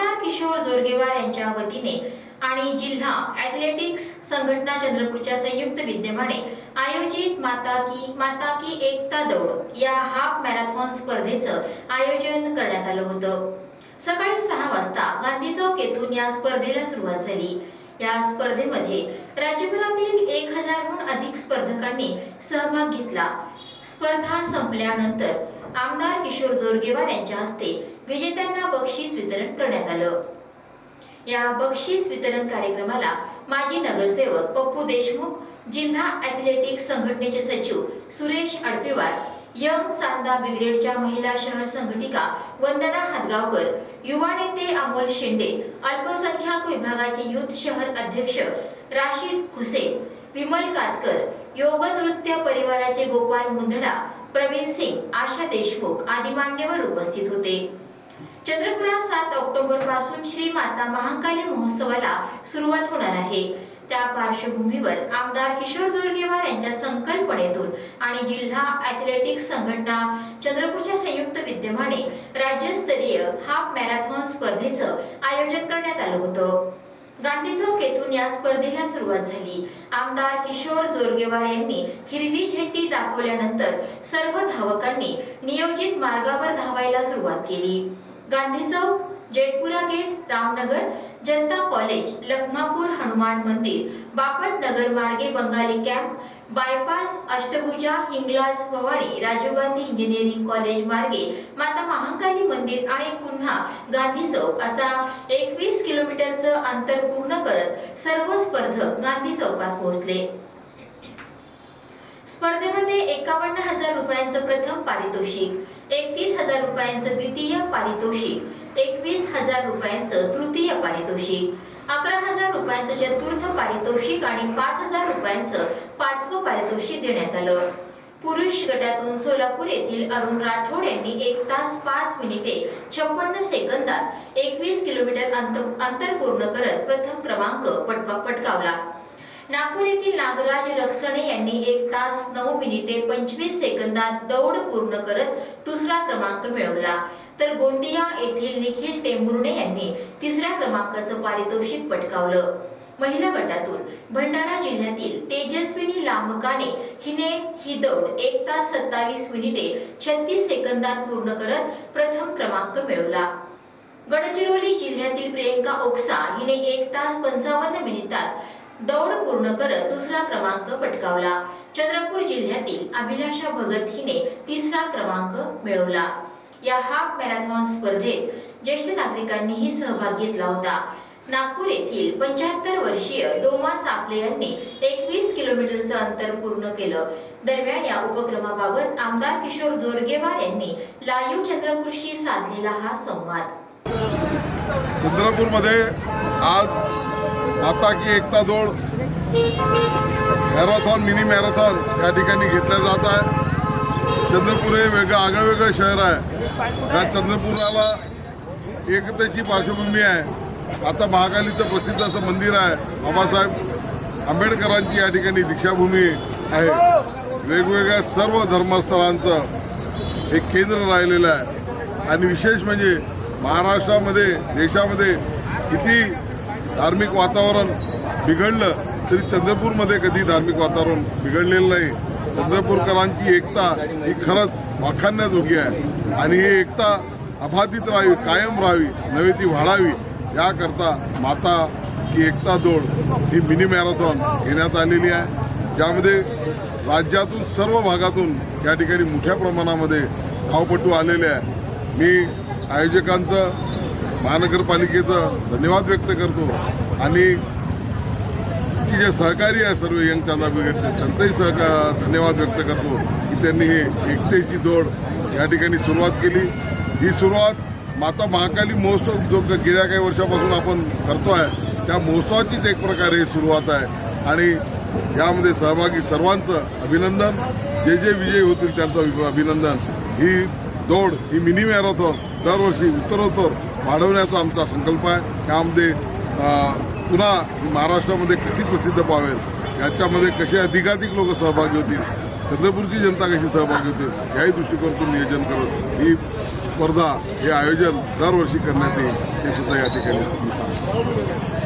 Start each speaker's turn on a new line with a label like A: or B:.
A: आमदार किशोर जोरगेवार यांच्या वतीने आणि जिल्हा ॲथलेटिक्स संघटना चंद्रपूरच्या संयुक्त विद्यमाने आयोजित माता की माता की एकता दौड या हाफ मॅरेथॉन स्पर्धेचं आयोजन करण्यात आलं होतं. सकाळी सहा वाजता गांधी चौक येथून या स्पर्धेला सुरुवात झाली. या स्पर्धेमध्ये राज्यभरातील एक हजारहून अधिक स्पर्धकांनी सहभाग घेतला. स्पर्धा संपल्यानंतर आमदार किशोर जोरगेवार यांच्या हस्ते विजेत्यांना बक्षीस वितरण करण्यात आलं. या बक्षीस वितरण कार्यक्रमाला माजी नगरसेवक पप्पू देशमुख जिल्हा ॲथलेटिक्स संघटनेचे सचिव सुरेश अडपेवार यंग चांदा ब्रिगेडच्या महिला शहर संघटिका वंदना हादगावकर युवा नेते अमोल शेंडे अल्पसंख्याक विभागाचे युथ शहर अध्यक्ष राशीद हुसेन विमल कातकर योग नृत्य परिवाराचे गोपाल मुंदडा प्रवीण सिंग आशा देशमुख आदी मान्यवर उपस्थित होते. चंद्रपुरात सात ऑक्टोबरपासून श्री माता महाकाली महोत्सवाला सुरुवात होणार आहे. त्या पार्श्वभूमीवर आमदार किशोर जोरगेवार यांच्या संकल्पनेतून आणि जिल्हा ॲथलेटिक्स संघटना चंद्रपूरच्या संयुक्त विद्यमाने राज्यस्तरीय हाफ मॅरेथॉन स्पर्धेचं आयोजन करण्यात आलं होतं. गांधी चौक येथून या स्पर्धेला सुरुवात झाली. आमदार किशोर जोरगेवार यांनी हिरवी झेंडी दाखवल्यानंतर सर्व धावकांनी नियोजित मार्गावर धावायला सुरुवात केली. गांधी चौक जेटपुरा गेट रामनगर जनता कॉलेज लखमापूर हनुमान मंदिर बापट नगर मार्गे Bengali camp bypass Ashtabhuja Hinglaj Bhavani Rajiv Gandhi engineering college मार्गे माता महाकाली मंदिर आणि पुन्हा गांधी चौक असा एकवीस किलोमीटरचं अंतर पूर्ण करत सर्व स्पर्धक गांधी चौकात पोहोचले. स्पर्धेमध्ये एकावन्न हजार रुपयांचं प्रथम पारितोषिक. एकतीस हजार रुपयांचं द्वितीय पारितोषिक एकवीस हजार रुपयांचं तृतीय पारितोषिक अकरा हजार रुपयांचं चतुर्थ पारितोषिक आणि पाच हजार रुपयांचं पाचवं पारितोषिक देण्यात आलं. पुरुष गटातून सोलापूर येथील अरुण राठोड यांनी एक तास पाच मिनिटे छप्पन्न सेकंदात एकवीस किलोमीटर अंतर अंतर पूर्ण करत प्रथम क्रमांक पटपा पटकावला. नागपूर येथील नागराज रक्षणे यांनी एक तास नऊ मिनिटे पंचवीस सेकंदात दौड पूर्ण करत दुसरा क्रमांक मिळवला. तर गोंदिया येथील निखिल टेंभुर्णे यांनी तिसऱ्या क्रमांकाचं पारितोषिक पटकावलं. महिला गटातून भंडारा जिल्ह्यातील तेजस्विनी लांबकाणे हिने ही दौड एक तास सत्तावीस मिनिटे छत्तीस सेकंदात पूर्ण करत प्रथम क्रमांक मिळवला. गडचिरोली जिल्ह्यातील प्रियंका ओक्सा हिने एक तास पंचावन्न मिनिटात दौड पूर्ण करत दुसरा क्रमांक पटकावला. चंद्रपूर जिल्ह्यातील अभिलाषा भगत हिने तिसरा क्रमांक मिळवला. या हाफ मॅरेथॉन स्पर्धेत ज्येष्ठ नागरिकांनीही सहभाग घेतला होता. नागपूर येथील पंच्याहत्तर वर्षीय डोमा चापले यांनी एकवीस किलोमीटरचं अंतर पूर्ण केलं. दरम्यान या उपक्रमाबाबत आमदार किशोर जोरगेवार यांनी लाईव्ह चंद्रपूरशी साधलेला हा संवाद.
B: चंद्रपूरमध्ये आज आता की एकता दौड. मॅरेथॉन मिनी मॅरेथॉन या ठिकाणी घेतल्या जात आहे. चंद्रपूर हे वेगळं आगळं वेगळं शहर आहे. या चंद्रपुराला एकतेची पार्श्वभूमी आहे. आता महाकालीचं प्रसिद्ध असं मंदिर आहे बाबासाहेब आंबेडकरांची या ठिकाणी दीक्षाभूमी आहे. वेगवेगळ्या सर्व धर्मस्थळांचं एक केंद्र राहिलेलं आहे. आणि विशेष म्हणजे महाराष्ट्रामध्ये देशामध्ये किती धार्मिक वातावरण बिघडलं तरी चंद्रपूरमध्ये कधी धार्मिक वातावरण बिघडलेलं नाही. चंद्रपूरकरांची एकता ही खरंच वाखाणण्याजोगी आहे. आणि ही एकता अबाधित राहावी कायम राहावी नव्हे ती वाढावी याकरता माता की एकता दौड ही मिनी मॅरेथॉन घेण्यात आलेली आहे. ज्यामध्ये राज्यातून सर्व भागातून या ठिकाणी मोठ्या प्रमाणामध्ये धावपटू आलेले आहे. मी आयोजकांचं महानगरपालिकेचं धन्यवाद व्यक्त करतो. आणि की जे सहकारी आहे सर्व यंग चांदा ब्रिगेडचे त्यांचाही सहका धन्यवाद व्यक्त करतो की त्यांनी हे एकतेची दौड या ठिकाणी सुरुवात केली. ही सुरुवात माता महाकाली महोत्सव जो गेल्या काही वर्षापासून आपण करतो आहे त्या महोत्सवाचीच एक प्रकारे ही सुरुवात आहे. आणि यामध्ये सहभागी सर्वांचं अभिनंदन. जे जे विजयी होतील त्यांचं अभिनंदन. ही दौड ही मिनी मॅरेथॉन दरवर्षी उत्तरोत्तर वाढवण्याचा आमचा संकल्प आहे. त्यामध्ये पुन्हा महाराष्ट्रामध्ये कशी प्रसिद्ध पावेल याच्यामध्ये कसे अधिकाधिक लोक सहभागी होतील चंद्रपूरची जनता कशी सहभागी होतील याही दृष्टिकोनातून नियोजन करत ही स्पर्धा हे आयोजन दरवर्षी करण्यात येईल हे सुद्धा या ठिकाणी